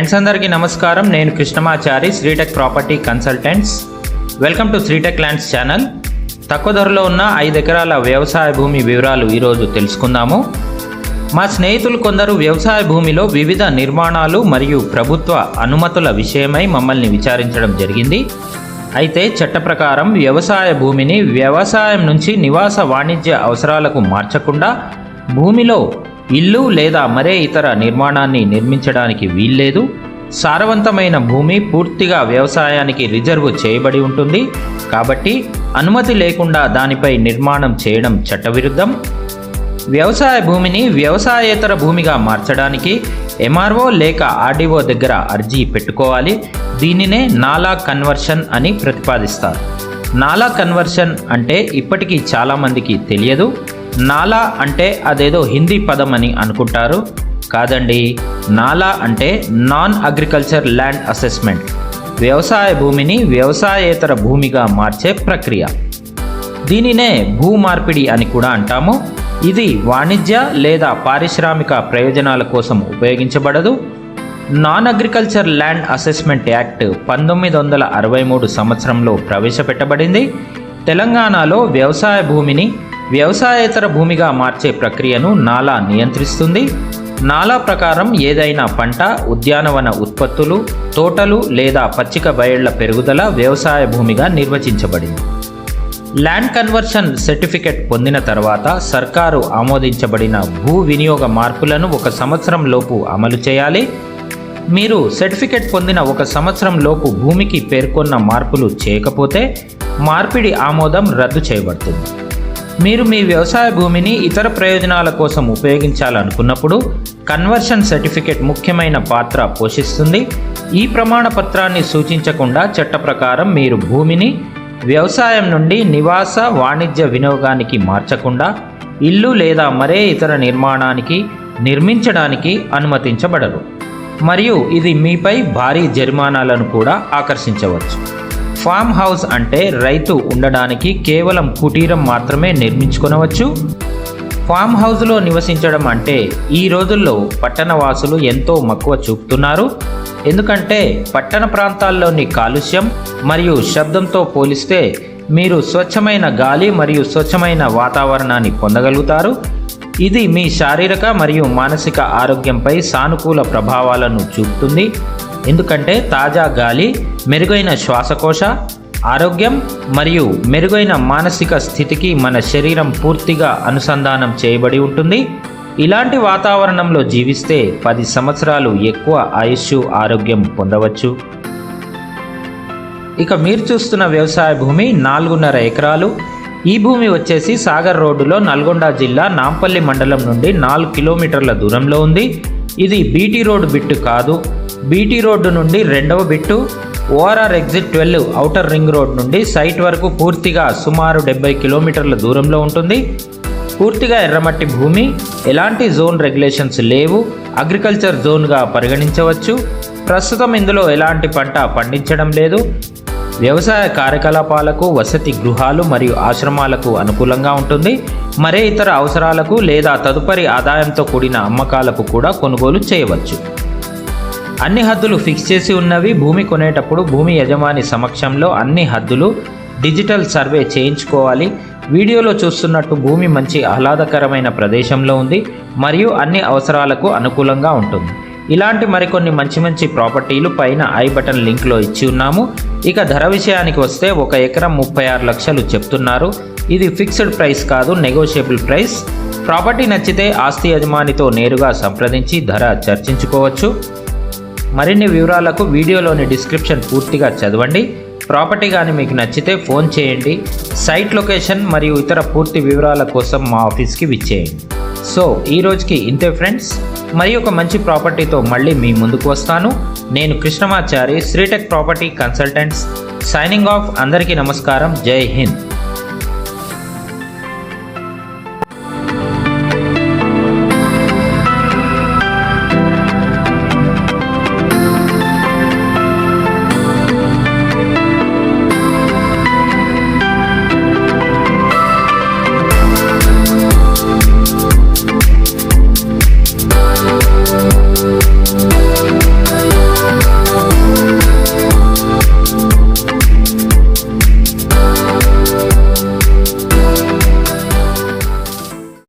Friends అందరికీ నమస్కారం. నేను Krishnamachari Sritech property consultants. Welcome to Sritech lands channel. తక్కువ ధరలో ఉన్న ఐదు ఎకరాల వ్యవసాయ భూమి వివరాలు ఈరోజు తెలుసుకుందాము. మా స్నేహితులు కొందరు వ్యవసాయ భూమిలో వివిధ నిర్మాణాలు మరియు ప్రభుత్వ అనుమతుల విషయమై మమ్మల్ని విచారించడం జరిగింది. అయితే చట్ట ప్రకారం వ్యవసాయ భూమిని వ్యవసాయం నుంచి నివాస వాణిజ్య అవసరాలకు మార్చకుండా భూమిలో ఇల్లు లేదా మరే ఇతర నిర్మాణాన్ని నిర్మించడానికి వీల్లేదు. సారవంతమైన భూమి పూర్తిగా వ్యవసాయానికి రిజర్వ్ చేయబడి ఉంటుంది. కాబట్టి అనుమతి లేకుండా దానిపై నిర్మాణం చేయడం చట్టవిరుద్ధం. వ్యవసాయ భూమిని వ్యవసాయేతర భూమిగా మార్చడానికి ఎంఆర్ఓ లేక ఆర్డీఓ దగ్గర అర్జీ పెట్టుకోవాలి. దీనినే నాలా కన్వర్షన్ అని ప్రతిపాదిస్తారు. నాలా కన్వర్షన్ అంటే ఇప్పటికీ చాలామందికి తెలియదు. నాలా అంటే అదేదో హిందీ పదం అని అనుకుంటారు. కాదండి నాలా అంటే నాన్ అగ్రికల్చర్ ల్యాండ్ అసెస్మెంట్. వ్యవసాయ భూమిని వ్యవసాయేతర భూమిగా మార్చే ప్రక్రియ. దీనినే భూ మార్పిడి అని కూడా అంటాము. ఇది వాణిజ్య లేదా పారిశ్రామిక ప్రయోజనాల కోసం ఉపయోగించబడదు. Non agriculture land assessment act పంతొమ్మిది వందల అరవై మూడు సంవత్సరంలో ప్రవేశపెట్టబడింది. తెలంగాణలో వ్యవసాయ భూమిని వ్యవసాయేతర భూమిగా మార్చే ప్రక్రియను నాలా నియంత్రిస్తుంది. నాలా ప్రకారం ఏదైనా పంట ఉద్యానవన ఉత్పత్తులు తోటలు లేదా పచ్చిక బయళ్ళ పెరుగుదల వ్యవసాయ భూమిగా నిర్వచించబడింది. ల్యాండ్ కన్వర్షన్ సర్టిఫికెట్ పొందిన తర్వాత సర్కారు ఆమోదించబడిన భూ వినియోగ మార్పులను ఒక సంవత్సరం లోపు అమలు చేయాలి. మీరు సర్టిఫికెట్ పొందిన ఒక సంవత్సరం లోపు భూమికి పేర్కొన్న మార్పులు చేయకపోతే మార్పిడి ఆమోదం రద్దు చేయబడుతుంది. మీరు మీ వ్యవసాయ భూమిని ఇతర ప్రయోజనాల కోసం ఉపయోగించాలనుకున్నప్పుడు కన్వర్షన్ సర్టిఫికెట్ ముఖ్యమైన పాత్ర పోషిస్తుంది. ఈ ప్రమాణ పత్రాన్ని సూచించకుండా చట్ట ప్రకారం మీరు భూమిని వ్యవసాయం నుండి నివాస వాణిజ్య వినియోగానికి మార్చకుండా ఇల్లు లేదా మరే ఇతర నిర్మాణానికి నిర్మించడానికి అనుమతించబడరు. మరియు ఇది మీపై భారీ జరిమానాలను కూడా ఆకర్షించవచ్చు. ఫామ్ హౌస్ అంటే రైతు ఉండడానికి కేవలం కుటీరం మాత్రమే నిర్మించుకొనవచ్చు. ఫామ్ హౌస్లో నివసించడం అంటే ఈ రోజుల్లో పట్టణ వాసులు ఎంతో మక్కువ చూపుతున్నారు. ఎందుకంటే పట్టణ ప్రాంతాల్లోని కాలుష్యం మరియు శబ్దంతో పోలిస్తే మీరు స్వచ్ఛమైన గాలి మరియు స్వచ్ఛమైన వాతావరణాన్ని పొందగలుగుతారు. ఇది మీ శారీరక మరియు మానసిక ఆరోగ్యంపై సానుకూల ప్రభావాలను చూపుతుంది. ఎందుకంటే తాజా గాలి మెరుగైన శ్వాసకోశ ఆరోగ్యం మరియు మెరుగైన మానసిక స్థితికి మన శరీరం పూర్తిగా అనుసంధానం చేయబడి ఉంటుంది. ఇలాంటి వాతావరణంలో జీవిస్తే పది సంవత్సరాలు ఎక్కువ ఆయుష్ ఆరోగ్యం పొందవచ్చు. ఇక మీరు చూస్తున్న వ్యవసాయ భూమి నాలుగున్నర ఎకరాలు. ఈ భూమి వచ్చేసి సాగర్ రోడ్డులో నల్గొండ జిల్లా నాంపల్లి మండలం నుండి నాలుగు కిలోమీటర్ల దూరంలో ఉంది. ఇది బీటీ రోడ్డు బిట్టు కాదు. బీటీ రోడ్డు నుండి రెండవ bit ORR exit twelve outer ring road నుండి సైట్ వరకు పూర్తిగా సుమారు డెబ్బై కిలోమీటర్ల దూరంలో ఉంటుంది. పూర్తిగా ఎర్రమట్టి భూమి ఎలాంటి జోన్ రెగ్యులేషన్స్ లేవు అగ్రికల్చర్ జోన్గా పరిగణించవచ్చు. ప్రస్తుతం ఇందులో ఎలాంటి పంట పండించడం లేదు. వ్యవసాయ కార్యకలాపాలకు వసతి గృహాలు మరియు ఆశ్రమాలకు అనుకూలంగా ఉంటుంది. మరే ఇతర అవసరాలకు లేదా తదుపరి ఆదాయంతో కూడిన అమ్మకాలకు కూడా కొనుగోలు చేయవచ్చు. అన్ని హద్దులు ఫిక్స్ చేసి ఉన్నవి భూమి కొనేటప్పుడు భూమి యజమాని సమక్షంలో అన్ని హద్దులు డిజిటల్ సర్వే చేయించుకోవాలి. వీడియోలో చూస్తున్నట్టు భూమి మంచి ఆహ్లాదకరమైన ప్రదేశంలో ఉంది మరియు అన్ని అవసరాలకు అనుకూలంగా ఉంటుంది. ఇలాంటి మరికొన్ని మంచి మంచి ప్రాపర్టీలు పైన ఐ బటన్ లింక్లో ఇచ్చి ఉన్నాము. ఇక ధర విషయానికి వస్తే ఒక ఎకరం ముప్పై ఆరు లక్షలు చెప్తున్నారు. ఇది ఫిక్స్డ్ ప్రైస్ కాదు నెగోషియబుల్ ప్రైస్. ప్రాపర్టీ నచ్చితే ఆస్తి యజమానితో నేరుగా సంప్రదించి ధర చర్చించుకోవచ్చు. మరిన్ని వివరాలకు వీడియోలోని డిస్క్రిప్షన్ పూర్తిగా చదవండి. ప్రాపర్టీ కానీ మీకు నచ్చితే ఫోన్ చేయండి. సైట్ లొకేషన్ మరియు ఇతర పూర్తి వివరాల కోసం మా ఆఫీస్కి విచ్చేయండి. సో ఈ రోజుకి ఇంతే ఫ్రెండ్స్. మరి ఒక మంచి ప్రాపర్టీతో మళ్ళీ మీ ముందుకు వస్తాను. నేను Krishnamachari Sritech property consultants. Signing off. అందరికీ నమస్కారం. జై హింద్.